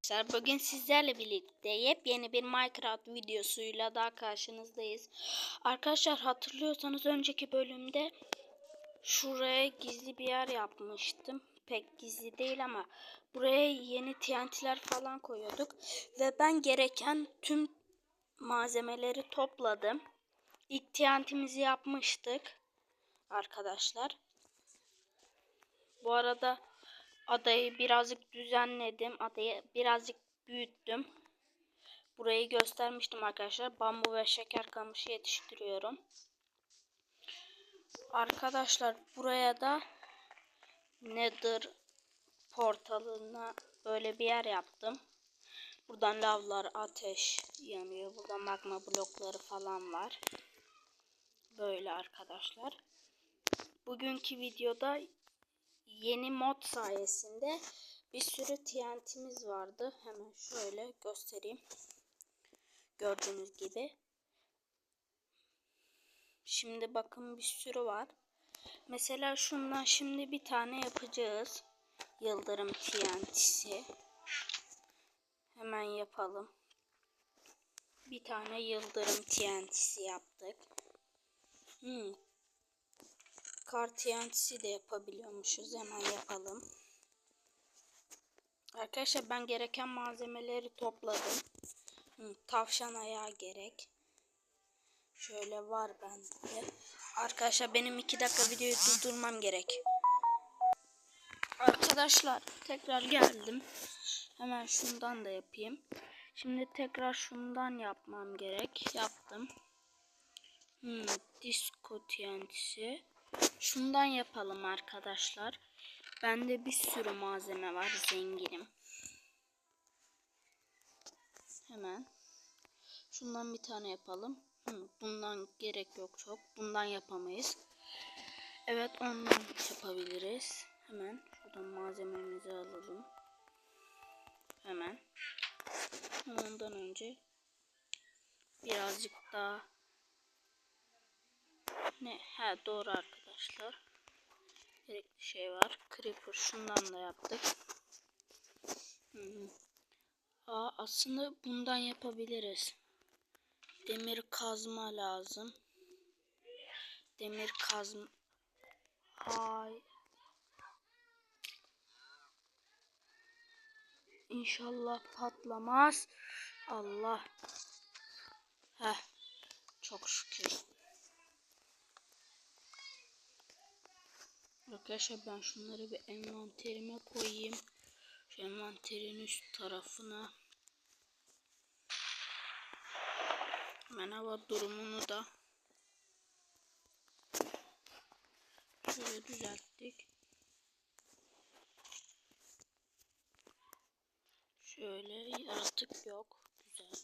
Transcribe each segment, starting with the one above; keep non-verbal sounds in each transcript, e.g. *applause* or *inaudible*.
Arkadaşlar bugün sizlerle birlikte yepyeni bir Minecraft videosuyla daha karşınızdayız. Arkadaşlar hatırlıyorsanız önceki bölümde şuraya gizli bir yer yapmıştım. Pek gizli değil ama buraya yeni TNT'ler falan koyuyorduk. Ve ben gereken tüm malzemeleri topladım. İlk TNT'mizi yapmıştık arkadaşlar. Bu arada adayı birazcık düzenledim. Adayı birazcık büyüttüm. Burayı göstermiştim arkadaşlar. Bambu ve şeker kamışı yetiştiriyorum. Arkadaşlar buraya da Nether portalına böyle bir yer yaptım. Buradan lavlar, ateş yanıyor. Burada magma blokları falan var. Böyle arkadaşlar. Bugünkü videoda yeni mod sayesinde bir sürü TNT'miz vardı. Hemen şöyle göstereyim. Gördüğünüz gibi. Şimdi bakın bir sürü var. Mesela şundan şimdi bir tane yapacağız. Yıldırım TNT'si. Hemen yapalım. Bir tane yıldırım TNT'si yaptık. Hmm, kar TNT'si de yapabiliyormuşuz. Hemen yapalım. Arkadaşlar ben gereken malzemeleri topladım. Tavşan ayağı gerek. Şöyle var bende. Arkadaşlar benim iki dakika videoyu durdurmam gerek. Arkadaşlar tekrar geldim. Hemen şundan da yapayım. Şimdi tekrar şundan yapmam gerek. Yaptım. Hmm, disco TNT'si. Şundan yapalım arkadaşlar. Bende bir sürü malzeme var. Zenginim. Hemen. Şundan bir tane yapalım. Bundan gerek yok çok. Bundan yapamayız. Evet ondan yapabiliriz. Hemen şuradan malzememizi alalım. Hemen. Ondan önce birazcık daha ne? Ha doğru arkadaşlar. Gerekli şey var. Creeper şundan da yaptık. Hmm. Aa, aslında bundan yapabiliriz. Demir kazma lazım. Demir kazma. Hay. İnşallah patlamaz. Allah. Heh. Çok şükür. Arkadaşlar ben şunları bir envanterime koyayım. Şu envanterin üst tarafına. Hemen hava durumunu da şöyle düzelttik. Şöyle yaratık yok. Güzel.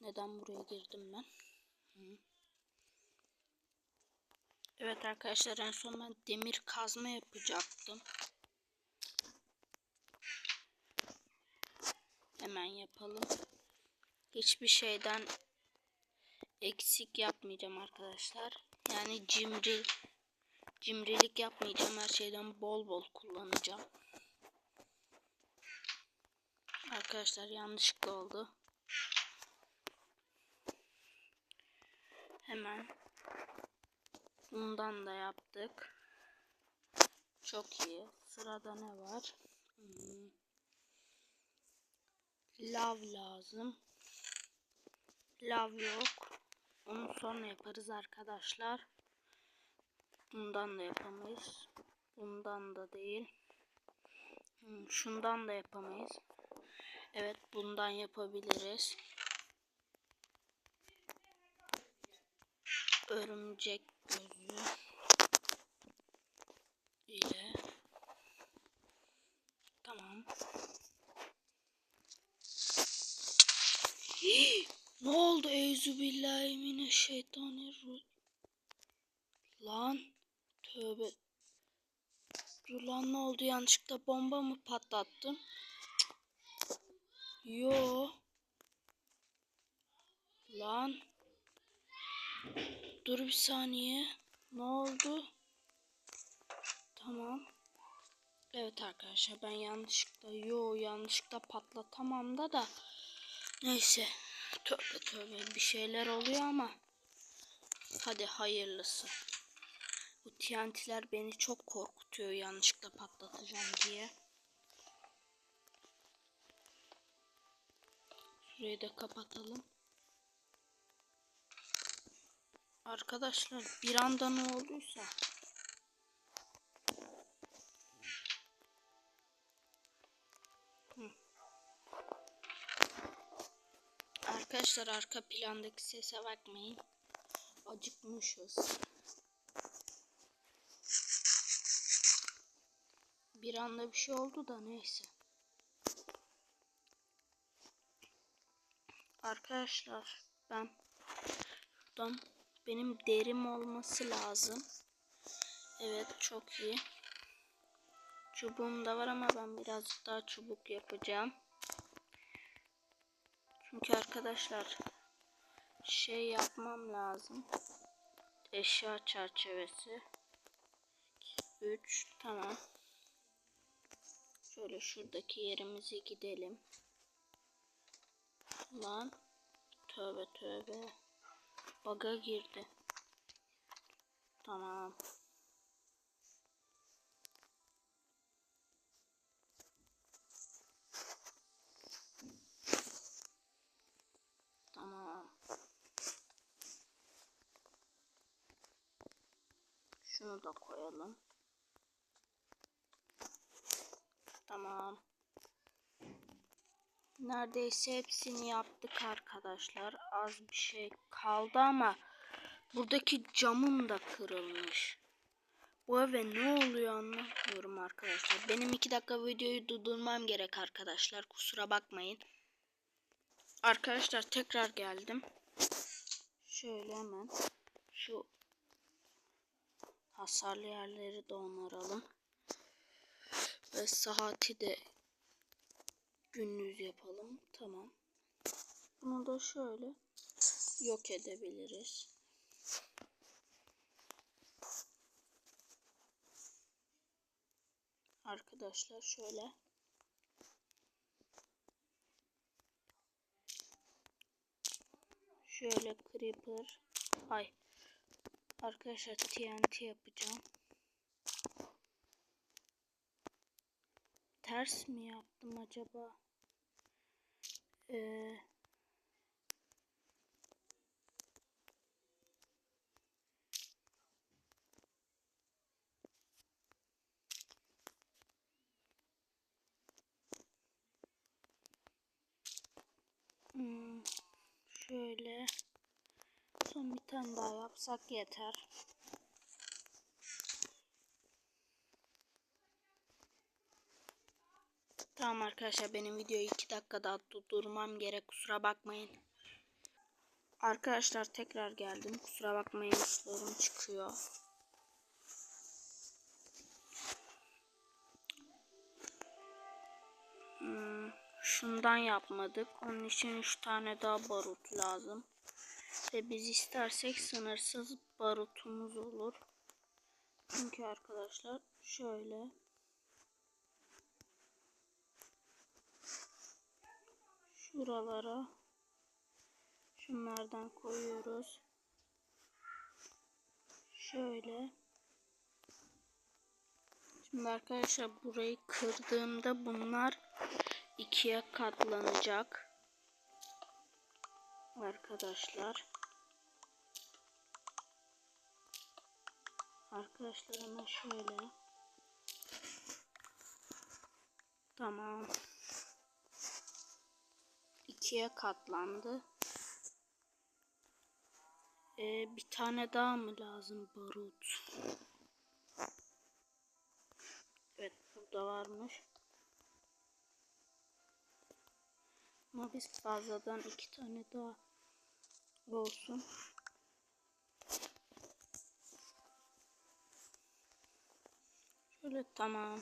Neden buraya girdim ben? Hı. Evet arkadaşlar en son ben demir kazma yapacaktım. Hemen yapalım. Hiçbir şeyden eksik yapmayacağım arkadaşlar. Yani cimri cimrilik yapmayacağım. Her şeyden bol bol kullanacağım. Arkadaşlar yanlışlıkla oldu. Hemen Bundan da yaptık. Çok iyi. Sırada ne var? Hmm. Lav lazım. Lav yok. Onu sonra yaparız arkadaşlar. Bundan da yapamayız. Bundan da değil. Hmm, şundan da yapamayız. Evet bundan yapabiliriz. Örümcek gözü ile tamam. *gasps* ne oldu eyzu billahi mineşşeytanirracim. Lan tövbe. Dur lan ne oldu yanlışlıkla bomba mı patlattım? Yo. Lan. Dur bir saniye. Ne oldu? Tamam. Evet arkadaşlar ben yanlışlıkla yo yanlışlıkla patlatamam da da neyse tövbe tövbe bir şeyler oluyor ama hadi hayırlısı. Bu TNT'ler beni çok korkutuyor yanlışlıkla patlatacağım diye. Şurayı da kapatalım. Arkadaşlar bir anda ne olduysa Arkadaşlar arka plandaki sese bakmayın. Acıkmışız. Bir anda bir şey oldu da neyse. Arkadaşlar ben buradan benim derim olması lazım. Evet çok iyi. Çubuğum da var ama ben birazcık daha çubuk yapacağım. Çünkü arkadaşlar şey yapmam lazım. Eşya çerçevesi. 3 tamam. Şöyle şuradaki yerimize gidelim. Lan tövbe tövbe. Baga girdi. Tamam. Tamam. Şunu da koyalım. Tamam. Neredeyse hepsini yaptık arkadaşlar. Az bir şey kaldı ama buradaki camım da kırılmış. Bu eve ne oluyor anlamıyorum arkadaşlar. Benim iki dakika videoyu durdurmam gerek arkadaşlar. Kusura bakmayın. Arkadaşlar tekrar geldim. Şöyle hemen şu hasarlı yerleri de onaralım. Ve saati de gündüz yapalım. Tamam. Bunu da şöyle yok edebiliriz. Arkadaşlar şöyle şöyle creeper ay arkadaşlar TNT yapacağım. Ters mi yaptım acaba? Ee, hmm, şöyle son bir tane daha yapsak yeter. Tamam arkadaşlar benim videoyu 2 dakika daha durdurmam gerek kusura bakmayın. Arkadaşlar tekrar geldim kusura bakmayın işlerim çıkıyor. Hmm, şundan yapmadık. Onun için 3 tane daha barut lazım. Ve biz istersek sınırsız barutumuz olur. Çünkü arkadaşlar şöyle şuralara şunlardan koyuyoruz. Şöyle. Şimdi arkadaşlar burayı kırdığımda bunlar ikiye katlanacak. Arkadaşlar. Arkadaşlar hemen şöyle. Tamam ikiye katlandı. Ee, bir tane daha mı lazım barut? Evet burada varmış. Ama biz fazladan iki tane daha olsun. Şöyle tamam.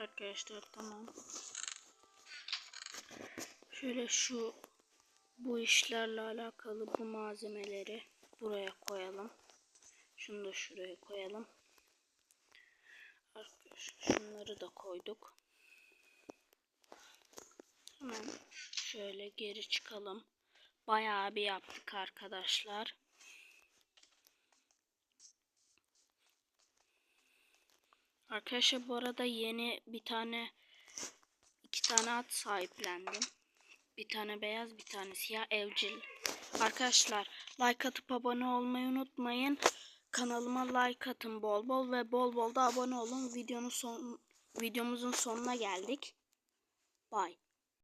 Arkadaşlar tamam. Şöyle şu bu işlerle alakalı bu malzemeleri buraya koyalım. Şunu da şuraya koyalım. Arkadaşlar şunları da koyduk. Hemen şöyle geri çıkalım. Bayağı bir yaptık arkadaşlar. Arkadaşlar bu arada yeni bir tane iki tane at sahiplendim. Bir tane beyaz bir tane siyah evcil. Arkadaşlar like atıp abone olmayı unutmayın. Kanalıma like atın bol bol ve bol bol da abone olun. Videonun son videomuzun sonuna geldik. Bye.